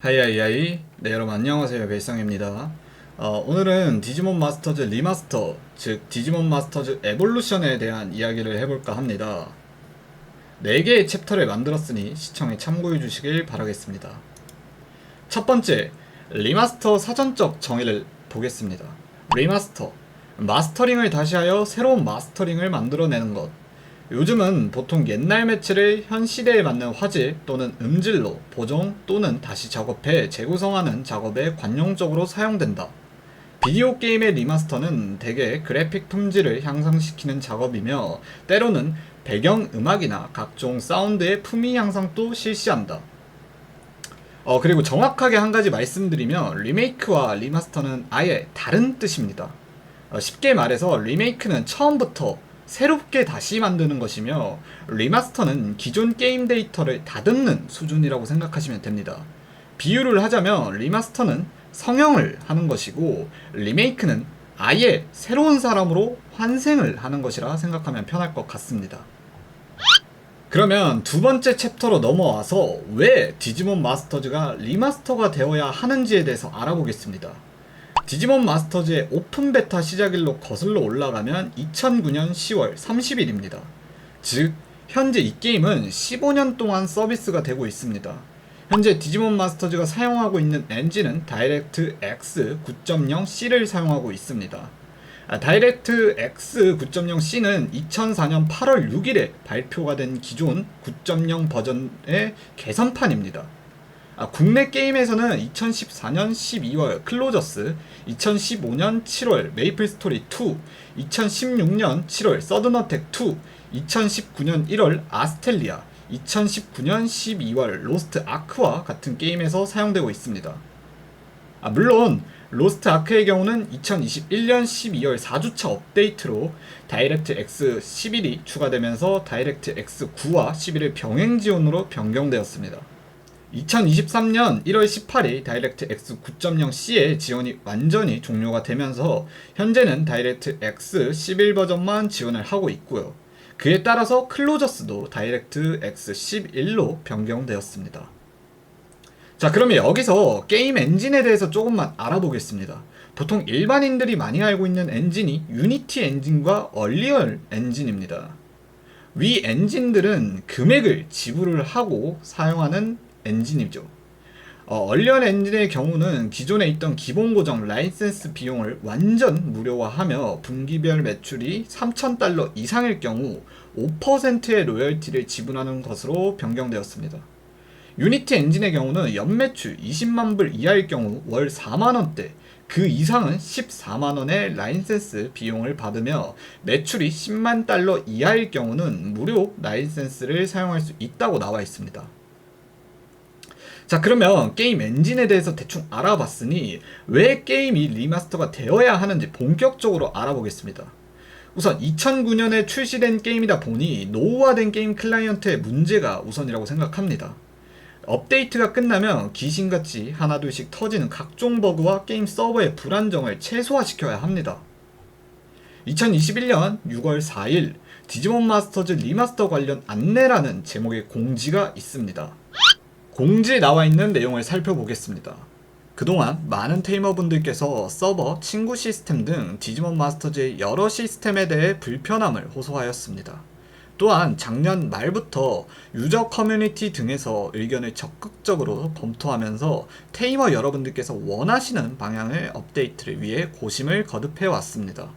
하이하이하이. 네 여러분 안녕하세요. 벨상입니다. 어, 오늘은 디지몬 마스터즈 리마스터 즉 디지몬 마스터즈 에볼루션에 대한 이야기를 해볼까 합니다. 4개의 챕터를 만들었으니 시청에 참고해 주시길 바라겠습니다. 첫 번째 리마스터 사전적 정의를 보겠습니다. 리마스터 마스터링을 다시 하여 새로운 마스터링을 만들어내는 것 요즘은 보통 옛날 매체를 현 시대에 맞는 화질 또는 음질로 보정 또는 다시 작업해 재구성하는 작업에 관용적으로 사용된다. 비디오 게임의 리마스터는 대개 그래픽 품질을 향상시키는 작업이며 때로는 배경 음악이나 각종 사운드의 품위 향상도 실시한다. 어, 그리고 정확하게 한 가지 말씀드리면 리메이크와 리마스터는 아예 다른 뜻입니다. 어, 쉽게 말해서 리메이크는 처음부터 새롭게 다시 만드는 것이며 리마스터는 기존 게임 데이터를 다듬는 수준이라고 생각하시면 됩니다. 비유를 하자면 리마스터는 성형을 하는 것이고 리메이크는 아예 새로운 사람으로 환생을 하는 것이라 생각하면 편할 것 같습니다. 그러면 두 번째 챕터로 넘어와서 왜 디지몬 마스터즈가 리마스터가 되어야 하는지에 대해서 알아보겠습니다. 디지몬 마스터즈의 오픈 베타 시작일로 거슬러 올라가면 2009년 10월 30일입니다. 즉, 현재 이 게임은 15년 동안 서비스가 되고 있습니다. 현재 디지몬 마스터즈가 사용하고 있는 엔진은 다이렉트 X 9.0C를 사용하고 있습니다. 아, 다이렉트 X 9.0C는 2004년 8월 6일에 발표가 된 기존 9.0 버전의 개선판입니다. 아, 국내 게임에서는 2014년 12월 클로저스, 2015년 7월 메이플 스토리 2, 2016년 7월 서든어택 2, 2019년 1월 아스텔리아, 2019년 12월 로스트 아크와 같은 게임에서 사용되고 있습니다. 아, 물론 로스트 아크의 경우는 2021년 12월 4주차 업데이트로 다이렉트 X 11이 추가되면서 다이렉트 X 9와 11을 병행 지원으로 변경되었습니다. 2023년 1월 18일 다이렉트 X 9.0C의 지원이 완전히 종료가 되면서 현재는 다이렉트 X 11 버전만 지원을 하고 있고요. 그에 따라서 클로저스도 다이렉트 X 11로 변경되었습니다. 자, 그러면 여기서 게임 엔진에 대해서 조금만 알아보겠습니다. 보통 일반인들이 많이 알고 있는 엔진이 유니티 엔진과 얼리얼 엔진입니다. 위 엔진들은 금액을 지불을 하고 사용하는 엔진이죠. 어, 얼리언 엔진의 경우는 기존에 있던 기본 고정 라이센스 비용을 완전 무료화하며 분기별 매출이 3,000달러 이상일 경우 5%의 로열티를 지불하는 것으로 변경되었습니다. 유니티 엔진의 경우는 연매출 20만 불 이하일 경우 월 4만 원대, 그 이상은 14만 원의 라이센스 비용을 받으며 매출이 10만 달러 이하일 경우는 무료 라이센스를 사용할 수 있다고 나와 있습니다. 자 그러면 게임 엔진에 대해서 대충 알아봤으니 왜 게임이 리마스터가 되어야 하는지 본격적으로 알아보겠습니다. 우선 2009년에 출시된 게임이다 보니 노후화된 게임 클라이언트의 문제가 우선이라고 생각합니다. 업데이트가 끝나면 귀신같이 하나둘씩 터지는 각종 버그와 게임 서버의 불안정을 최소화시켜야 합니다. 2021년 6월 4일 디지몬 마스터즈 리마스터 관련 안내라는 제목의 공지가 있습니다. 공지에 나와 있는 내용을 살펴보겠습니다. 그동안 많은 테이머분들께서 서버, 친구 시스템 등 디지몬 마스터즈의 여러 시스템에 대해 불편함을 호소하였습니다. 또한 작년 말부터 유저 커뮤니티 등에서 의견을 적극적으로 검토하면서 테이머 여러분들께서 원하시는 방향의 업데이트를 위해 고심을 거듭해 왔습니다.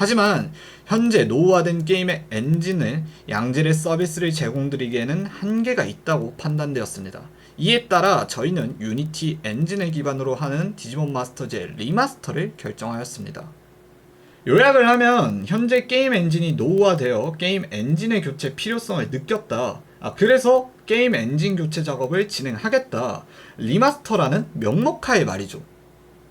하지만 현재 노후화된 게임의 엔진을 양질의 서비스를 제공드리기에는 한계가 있다고 판단되었습니다. 이에 따라 저희는 유니티 엔진을 기반으로 하는 디지몬 마스터즈의 리마스터를 결정하였습니다. 요약을 하면 현재 게임 엔진이 노후화되어 게임 엔진의 교체 필요성을 느꼈다. 아, 그래서 게임 엔진 교체 작업을 진행하겠다. 리마스터라는 명목하에 말이죠.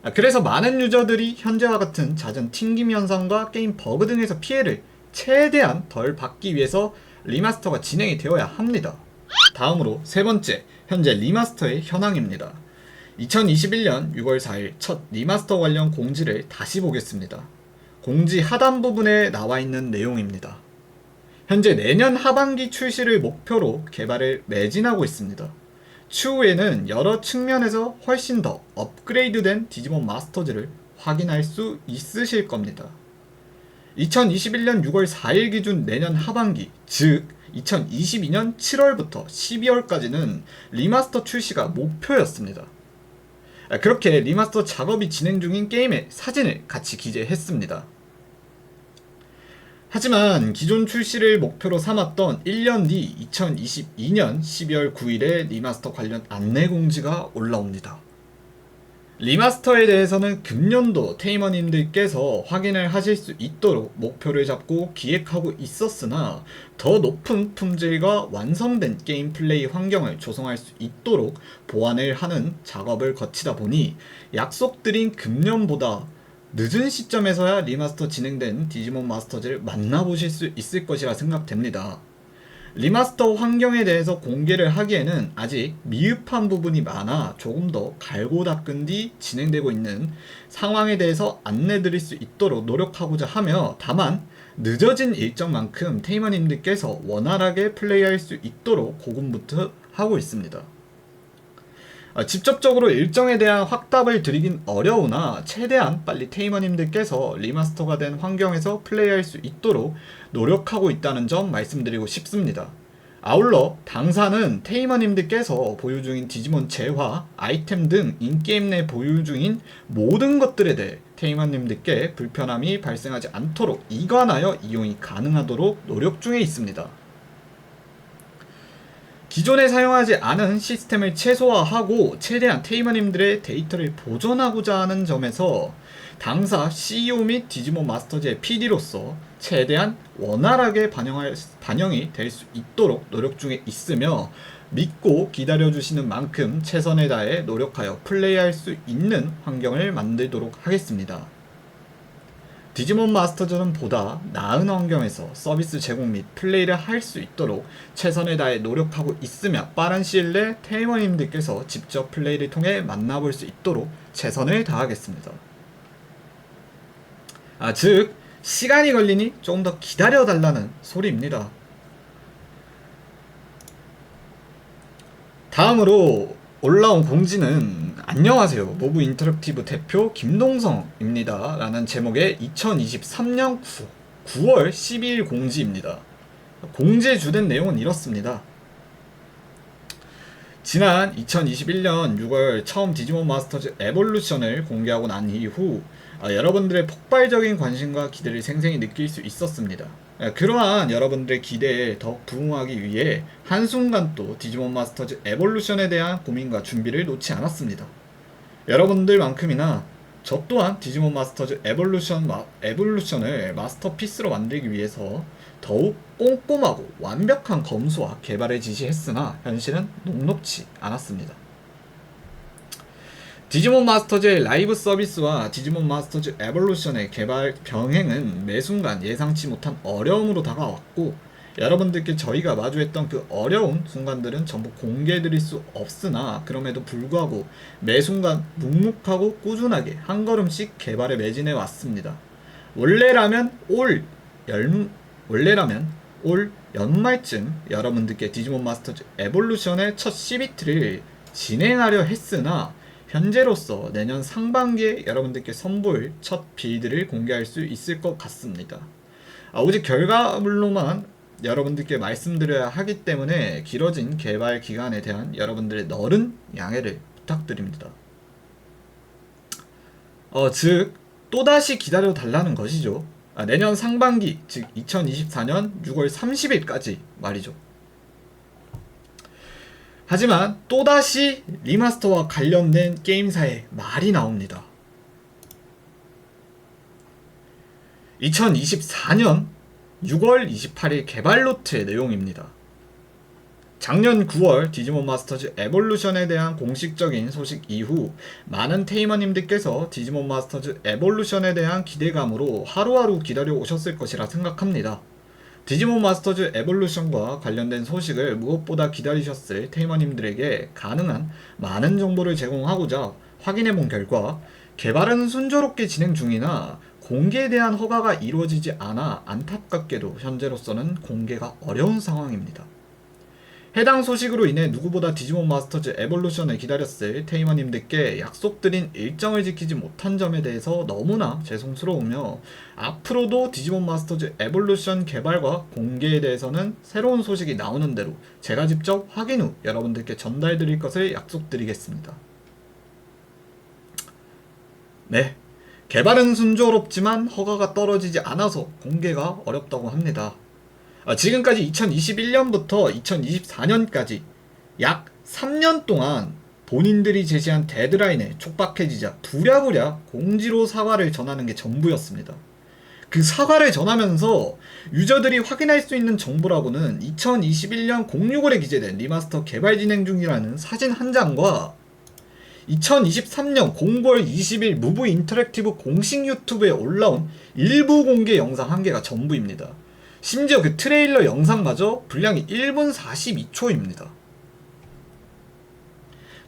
아, 그래서 많은 유저들이 현재와 같은 잦은 튕김 현상과 게임 버그 등에서 피해를 최대한 덜 받기 위해서 리마스터가 진행이 되어야 합니다. 다음으로 세 번째, 현재 리마스터의 현황입니다. 2021년 6월 4일 첫 리마스터 관련 공지를 다시 보겠습니다. 공지 하단 부분에 나와 있는 내용입니다. 현재 내년 하반기 출시를 목표로 개발을 매진하고 있습니다. 추후에는 여러 측면에서 훨씬 더 업그레이드된 디지몬 마스터즈를 확인할 수 있으실 겁니다. 2021년 6월 4일 기준 내년 하반기, 즉 2022년 7월부터 12월까지는 리마스터 출시가 목표였습니다. 아, 그렇게 리마스터 작업이 진행 중인 게임의 사진을 같이 기재했습니다. 하지만 기존 출시를 목표로 삼았던 1년 뒤 2022년 12월 9일에 리마스터 관련 안내 공지가 올라옵니다. 리마스터에 대해서는 금년도 테이머님들께서 확인을 하실 수 있도록 목표를 잡고 기획하고 있었으나 더 높은 품질과 완성된 게임 플레이 환경을 조성할 수 있도록 보완을 하는 작업을 거치다 보니 약속드린 금년보다 늦은 시점에서야 리마스터 진행된 디지몬 마스터즈를 만나보실 수 있을 것이라 생각됩니다. 리마스터 환경에 대해서 공개를 하기에는 아직 미흡한 부분이 많아 조금 더 갈고 닦은 뒤 진행되고 있는 상황에 대해서 안내 드릴 수 있도록 노력하고자 하며 다만 늦어진 일정만큼 테이머님들께서 원활하게 플레이할 수 있도록 고군부터 하고 있습니다. 아, 직접적으로 일정에 대한 확답을 드리긴 어려우나 최대한 빨리 테이머님들께서 리마스터가 된 환경에서 플레이할 수 있도록 노력하고 있다는 점 말씀드리고 싶습니다. 아울러 당사는 테이머님들께서 보유 중인 디지몬 재화, 아이템 등 인게임 내 보유 중인 모든 것들에 대해 테이머님들께 불편함이 발생하지 않도록 이관하여 이용이 가능하도록 노력 중에 있습니다. 기존에 사용하지 않은 시스템을 최소화하고 최대한 테이머님들의 데이터를 보존하고자 하는 점에서 당사 CEO 및 디지몬 마스터즈의 PD로서 최대한 원활하게 반영할, 반영이 될 수 있도록 노력 중에 있으며 믿고 기다려주시는 만큼 최선을 다해 노력하여 플레이할 수 있는 환경을 만들도록 하겠습니다. 디지몬 마스터즈는 보다 나은 환경에서 서비스 제공 및 플레이를 할 수 있도록 최선을 다해 노력하고 있으며 빠른 시일 내 테이머님들께서 직접 플레이를 통해 만나볼 수 있도록 최선을 다하겠습니다. 아, 즉, 시간이 걸리니 조금 더 기다려달라는 소리입니다. 다음으로 올라온 공지는 안녕하세요. 모브 인터랙티브 대표 김동성입니다. 라는 제목의 2023년 9, 월 12일 공지입니다. 공지에 주된 내용은 이렇습니다. 지난 2021년 6월 처음 디지몬 마스터즈 에볼루션을 공개하고 난 이후 아, 여러분들의 폭발적인 관심과 기대를 생생히 느낄 수 있었습니다. 아, 그러한 여러분들의 기대에 더 부응하기 위해 한순간도 디지몬 마스터즈 에볼루션에 대한 고민과 준비를 놓지 않았습니다. 여러분들만큼이나 저 또한 디지몬 마스터즈 에볼루션 마, 에볼루션을 마스터피스로 만들기 위해서 더욱 꼼꼼하고 완벽한 검수와 개발을 지시했으나 현실은 녹록치 않았습니다. 디지몬 마스터즈의 라이브 서비스와 디지몬 마스터즈 에볼루션의 개발 병행은 매 순간 예상치 못한 어려움으로 다가왔고 여러분들께 저희가 마주했던 그 어려운 순간들은 전부 공개해드릴 수 없으나 그럼에도 불구하고 매 순간 묵묵하고 꾸준하게 한 걸음씩 개발에 매진해 왔습니다. 원래라면 올 열, 원래라면 올 연말쯤 여러분들께 디지몬 마스터즈 에볼루션의 첫 CBT를 진행하려 했으나 현재로서 내년 상반기에 여러분들께 선보일 첫 빌드를 공개할 수 있을 것 같습니다. 아, 오직 결과물로만 여러분들께 말씀드려야 하기 때문에 길어진 개발 기간에 대한 여러분들의 너른 양해를 부탁드립니다. 어, 즉, 또다시 기다려 달라는 것이죠. 아, 내년 상반기, 즉 2024년 6월 30일까지 말이죠. 하지만 또다시 리마스터와 관련된 게임사의 말이 나옵니다. 2024년 6월 28일 개발 노트의 내용입니다. 작년 9월 디지몬 마스터즈 에볼루션에 대한 공식적인 소식 이후 많은 테이머님들께서 디지몬 마스터즈 에볼루션에 대한 기대감으로 하루하루 기다려 오셨을 것이라 생각합니다. 디지몬 마스터즈 에볼루션과 관련된 소식을 무엇보다 기다리셨을 테이머님들에게 가능한 많은 정보를 제공하고자 확인해 본 결과 개발은 순조롭게 진행 중이나 공개에 대한 허가가 이루어지지 않아 안타깝게도 현재로서는 공개가 어려운 상황입니다. 해당 소식으로 인해 누구보다 디지몬 마스터즈 에볼루션을 기다렸을 테이머님들께 약속드린 일정을 지키지 못한 점에 대해서 너무나 죄송스러우며 앞으로도 디지몬 마스터즈 에볼루션 개발과 공개에 대해서는 새로운 소식이 나오는 대로 제가 직접 확인 후 여러분들께 전달드릴 것을 약속드리겠습니다. 네. 개발은 순조롭지만 허가가 떨어지지 않아서 공개가 어렵다고 합니다. 아, 지금까지 2021년부터 2024년까지 약 3년 동안 본인들이 제시한 데드라인에 촉박해지자 부랴부랴 공지로 사과를 전하는 게 전부였습니다. 그 사과를 전하면서 유저들이 확인할 수 있는 정보라고는 2021년 06월에 기재된 리마스터 개발 진행 중이라는 사진 한 장과 2023년 09월 20일 무브 인터랙티브 공식 유튜브에 올라온 일부 공개 영상 한 개가 전부입니다. 심지어 그 트레일러 영상마저 분량이 1분 42초입니다.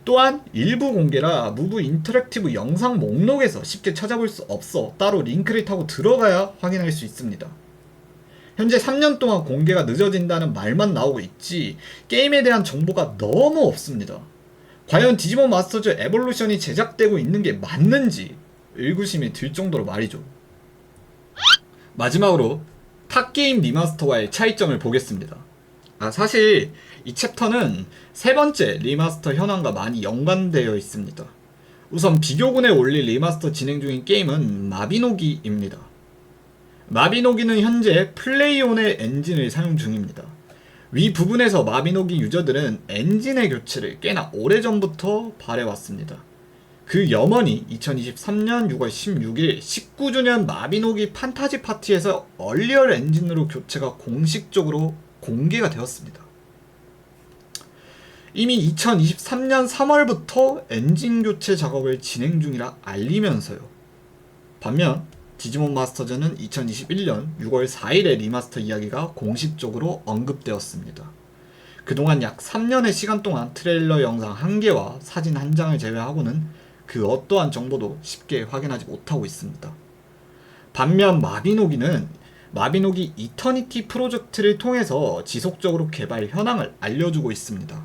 또한 일부 공개라 무브 인터랙티브 영상 목록에서 쉽게 찾아볼 수 없어 따로 링크를 타고 들어가야 확인할 수 있습니다. 현재 3년 동안 공개가 늦어진다는 말만 나오고 있지 게임에 대한 정보가 너무 없습니다. 과연 디지몬 마스터즈 에볼루션이 제작되고 있는 게 맞는지 의구심이 들 정도로 말이죠. 마지막으로 탑게임 리마스터와의 차이점을 보겠습니다. 아, 사실 이 챕터는 세 번째 리마스터 현황과 많이 연관되어 있습니다. 우선 비교군에 올릴 리마스터 진행 중인 게임은 마비노기입니다. 마비노기는 현재 플레이온의 엔진을 사용 중입니다. 위 부분에서 마비노기 유저들은 엔진의 교체를 꽤나 오래전부터 바래왔습니다. 그 염원이 2023년 6월 16일 19주년 마비노기 판타지 파티에서 얼리얼 엔진으로 교체가 공식적으로 공개가 되었습니다. 이미 2023년 3월부터 엔진 교체 작업을 진행 중이라 알리면서요. 반면 디지몬 마스터즈는 2021년 6월 4일에 리마스터 이야기가 공식적으로 언급되었습니다. 그동안 약 3년의 시간 동안 트레일러 영상 한 개와 사진 한 장을 제외하고는 그 어떠한 정보도 쉽게 확인하지 못하고 있습니다. 반면 마비노기는 마비노기 이터니티 프로젝트를 통해서 지속적으로 개발 현황을 알려주고 있습니다.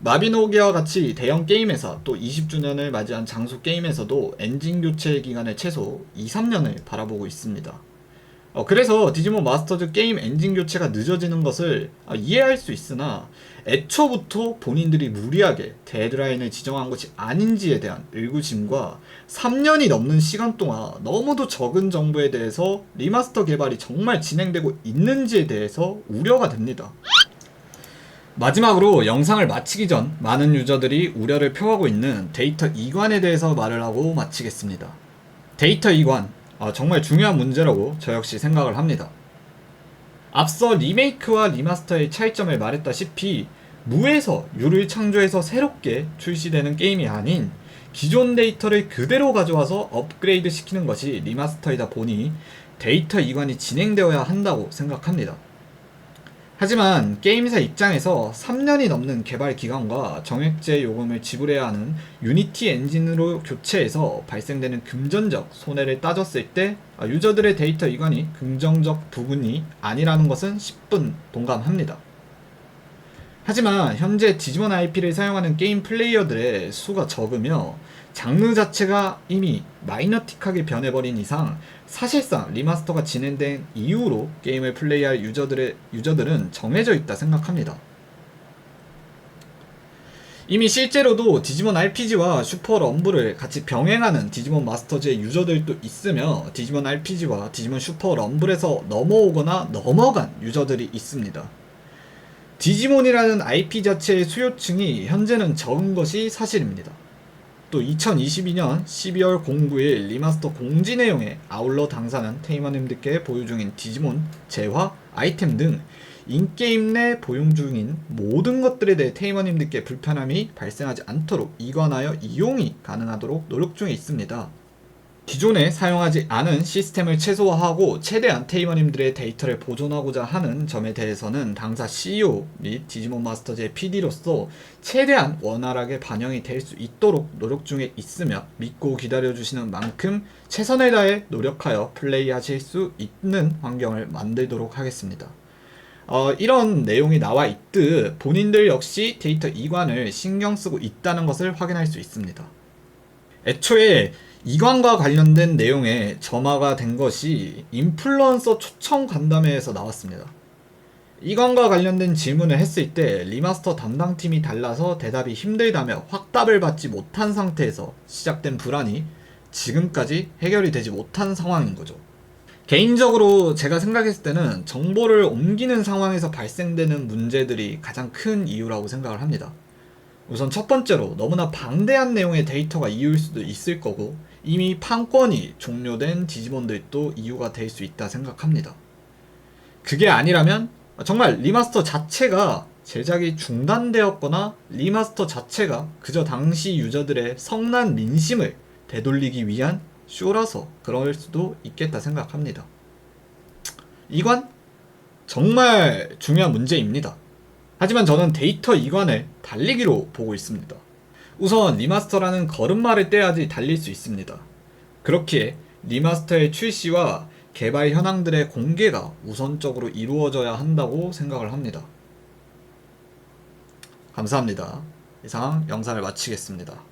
마비노기와 같이 대형 게임회사 또 20주년을 맞이한 장수 게임에서도 엔진 교체 기간을 최소 2, 3년을 바라보고 있습니다. 어, 그래서 디지몬 마스터즈 게임 엔진 교체가 늦어지는 것을 어, 이해할 수 있으나 애초부터 본인들이 무리하게 데드라인을 지정한 것이 아닌지에 대한 의구심과 3년이 넘는 시간 동안 너무도 적은 정보에 대해서 리마스터 개발이 정말 진행되고 있는지에 대해서 우려가 됩니다. 마지막으로 영상을 마치기 전 많은 유저들이 우려를 표하고 있는 데이터 이관에 대해서 말을 하고 마치겠습니다. 데이터 이관, 아, 정말 중요한 문제라고 저 역시 생각을 합니다. 앞서 리메이크와 리마스터의 차이점을 말했다시피 무에서 유를 창조해서 새롭게 출시되는 게임이 아닌 기존 데이터를 그대로 가져와서 업그레이드 시키는 것이 리마스터이다 보니 데이터 이관이 진행되어야 한다고 생각합니다. 하지만 게임사 입장에서 3년이 넘는 개발 기간과 정액제 요금을 지불해야 하는 유니티 엔진으로 교체해서 발생되는 금전적 손해를 따졌을 때 아, 유저들의 데이터 이관이 긍정적 부분이 아니라는 것은 10분 동감합니다. 하지만 현재 디지몬 IP를 사용하는 게임 플레이어들의 수가 적으며 장르 자체가 이미 마이너틱하게 변해버린 이상 사실상 리마스터가 진행된 이후로 게임을 플레이할 유저들의 유저들은 정해져 있다 생각합니다. 이미 실제로도 디지몬 RPG와 슈퍼 럼블을 같이 병행하는 디지몬 마스터즈의 유저들도 있으며 디지몬 RPG와 디지몬 슈퍼 럼블에서 넘어오거나 넘어간 유저들이 있습니다. 디지몬이라는 IP 자체의 수요층이 현재는 적은 것이 사실입니다. 또 2022년 12월 09일 리마스터 공지 내용에 아울러 당사는 테이머님들께 보유 중인 디지몬, 재화, 아이템 등 인게임 내 보용 중인 모든 것들에 대해 테이머님들께 불편함이 발생하지 않도록 이관하여 이용이 가능하도록 노력 중에 있습니다. 기존에 사용하지 않은 시스템을 최소화하고 최대한 테이머님들의 데이터를 보존하고자 하는 점에 대해서는 당사 CEO 및 디지몬 마스터즈의 PD로서 최대한 원활하게 반영이 될 수 있도록 노력 중에 있으며 믿고 기다려주시는 만큼 최선을 다해 노력하여 플레이하실 수 있는 환경을 만들도록 하겠습니다. 어, 이런 내용이 나와 있듯 본인들 역시 데이터 이관을 신경 쓰고 있다는 것을 확인할 수 있습니다. 애초에 이관과 관련된 내용에 점화가 된 것이 인플루언서 초청 간담회에서 나왔습니다. 이관과 관련된 질문을 했을 때 리마스터 담당팀이 달라서 대답이 힘들다며 확답을 받지 못한 상태에서 시작된 불안이 지금까지 해결이 되지 못한 상황인 거죠. 개인적으로 제가 생각했을 때는 정보를 옮기는 상황에서 발생되는 문제들이 가장 큰 이유라고 생각을 합니다. 우선 첫 번째로 너무나 방대한 내용의 데이터가 이유일 수도 있을 거고 이미 판권이 종료된 디지몬들도 이유가 될 수 있다 생각합니다. 그게 아니라면 정말 리마스터 자체가 제작이 중단되었거나 리마스터 자체가 그저 당시 유저들의 성난 민심을 되돌리기 위한 쇼라서 그럴 수도 있겠다 생각합니다. 이관 정말 중요한 문제입니다. 하지만 저는 데이터 이관을 달리기로 보고 있습니다. 우선 리마스터라는 걸음마를 떼야지 달릴 수 있습니다. 그렇기에 리마스터의 출시와 개발 현황들의 공개가 우선적으로 이루어져야 한다고 생각을 합니다. 감사합니다. 이상 영상을 마치겠습니다.